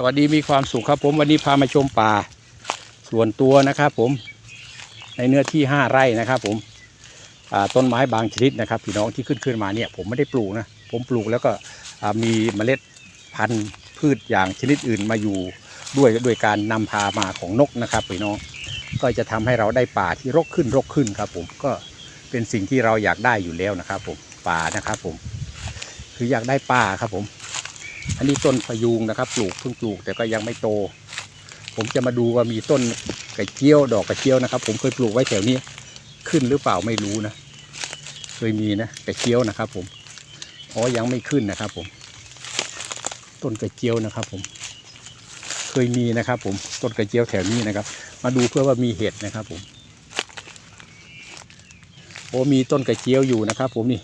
สวัสดีมีความสุขครับผมวันนี้พามาชมป่า ส่วนตัวนะครับผมในเนื้อที่ 5 ไร่นะครับผมต้นไม้บางชนิดนะครับพี่น้องที่ขึ้นขึ้นมาเนี่ยผมไม่ได้ปลูกนะผมปลูกแล้วก็มีเมล็ดพันธุ์พืชอย่างชนิดอื่นมาอยู่ด้วยด้วยการนำพามาของนกนะครับพี่น้องก็จะทำให้เราได้ป่าที่รกขึ้นรกขึ้นครับผมก็เป็นสิ่งที่เราอยากได้อยู่แล้วนะครับผมป่านะครับผมคืออยากได้ป่าครับผม อันนี้ต้นพยูงนะครับปลูกเพิ่งปลูกแต่ก็ยังไม่โต ผมจะมาดูว่ามีต้นกระเจียวดอกกระเจียวนะครับ ผมเคยปลูกไว้แถวนี้ขึ้นหรือเปล่าไม่รู้นะเคยมีนะกระเจียวนะครับ ผมอ๋อยังไม่ขึ้นนะครับ ผม ต้นกระเจียวนะครับ ผม เคยมีนะครับ ผมต้นกระเจียวแถวนี้นะครับ มาดูเพื่อว่ามีเห็ดนะครับ ผมโอ้มีต้นกระเจียวอยู่นะครับ ผมนี่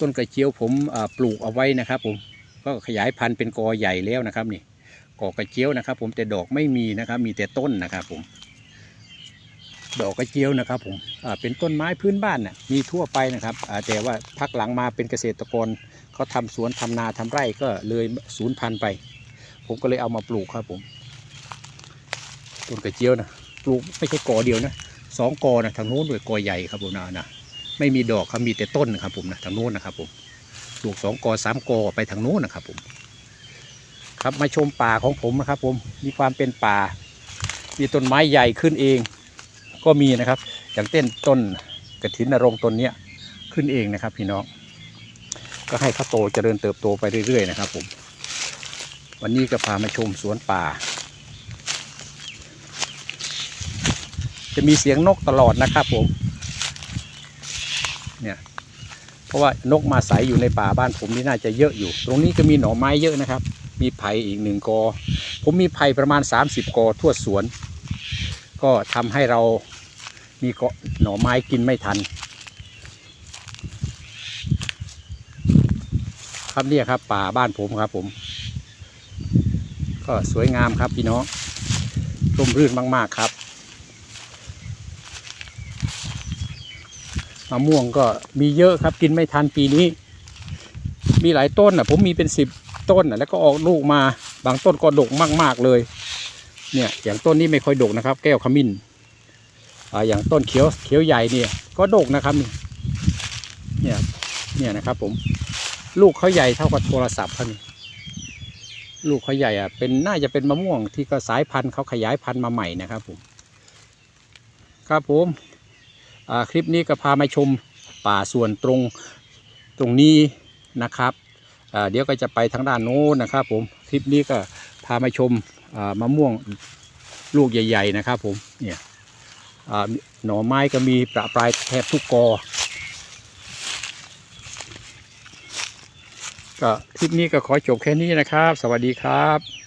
ต้นกระเจียวผมปลูกเอาไว้นะครับ ผม ก็ขยายพันธุ์เป็นกอใหญ่แล้วนะครับนี่กอกระเจียวนะครับ ผมแต่ดอกไม่มีนะครับ มีแต่ต้นนะครับผม ดอกกระเจียวนะครับ ผมเป็นต้นไม้พื้นบ้านน่ะมีทั่วไปนะครับอาแต่ว่าพักหลังมาเป็นเกษตรกรเขาทำสวนทำนาทำไร่ก็เลยสูญพันธุ์ไป ผมก็เลยเอามาปลูกครับผมต้นกระเจียวนะปลูกไม่ใช่กอเดียวนะสองกอนะทางโน้นด้วยกอใหญ่ครับผมนะนะไม่มีดอกครับมีแต่ต้นนะครับผมนะทางโน้นนะครับผม ปลูกสองกอสามกอไปทางโน้นนะครับผมครับมาชมป่าของผมนะครับ ผมมีความเป็นป่า มีต้นไม้ใหญ่ขึ้นเอง ก็มีนะครับ อย่างเต้นต้นกระถินนรงต้นเนี้ยขึ้นเองนะครับพี่น้องก็ให้เขาโตเจริญเติบโตไปเรื่อยๆนะครับ ผม วันนี้ก็พามาชมสวนป่า จะมีเสียงนกตลอดนะครับผมเนี่ย เพราะว่านกมาใสอยู่ในป่าบ้านผมนี่น่าจะเยอะอยู่ ตรงนี้ก็มีหน่อไม้เยอะนะครับ มีไผ่อีกหนึ่งกอ ผมมีไผ่ประมาณ 30 กอทั่วสวน ก็ทำให้เรามีเกาะหน่อไม้กินไม่ทัน ครับเนี่ยครับป่าบ้านผมครับผม ก็สวยงามครับพี่น้องร่มรื่นมาก ๆ ครับ มะม่วงก็มีเยอะครับกินไม่ทันปีนี้ มีหลายต้นอะ ผมมีเป็นสิบต้นอะแล้วก็ออกลูกมาบางต้นก็ดกมากๆเลย เนี่ยอย่างต้นนี้ไม่ค่อยดกนะครับ แก้วขมิ้นอ่าอย่างต้นเขียวเขียวใหญ่เนี่ย ก็ดกนะครับนี่เนี่ยเนี่ยนะครับ ผม ลูกเขาใหญ่เท่ากับโทรศัพท์เขานี่ลูกเขาใหญ่อะเป็นน่าจะเป็นมะม่วงที่ก็สายพันธุ์เขาขยายพันธุ์มาใหม่นะครับผม ครับผม คลิปนี้ก็พามาชมป่าส่วนตรงตรงนี้นะครับเดี๋ยวก็จะไปทางด้านโน้นนะครับผมคลิปนี้ก็พามาชมมะม่วงลูกใหญ่ ๆ นะครับผมเนี่ยหน่อไม้ก็มีประปรายแทบทุกกอก็คลิปนี้ก็ขอจบแค่นี้นะครับ สวัสดีครับ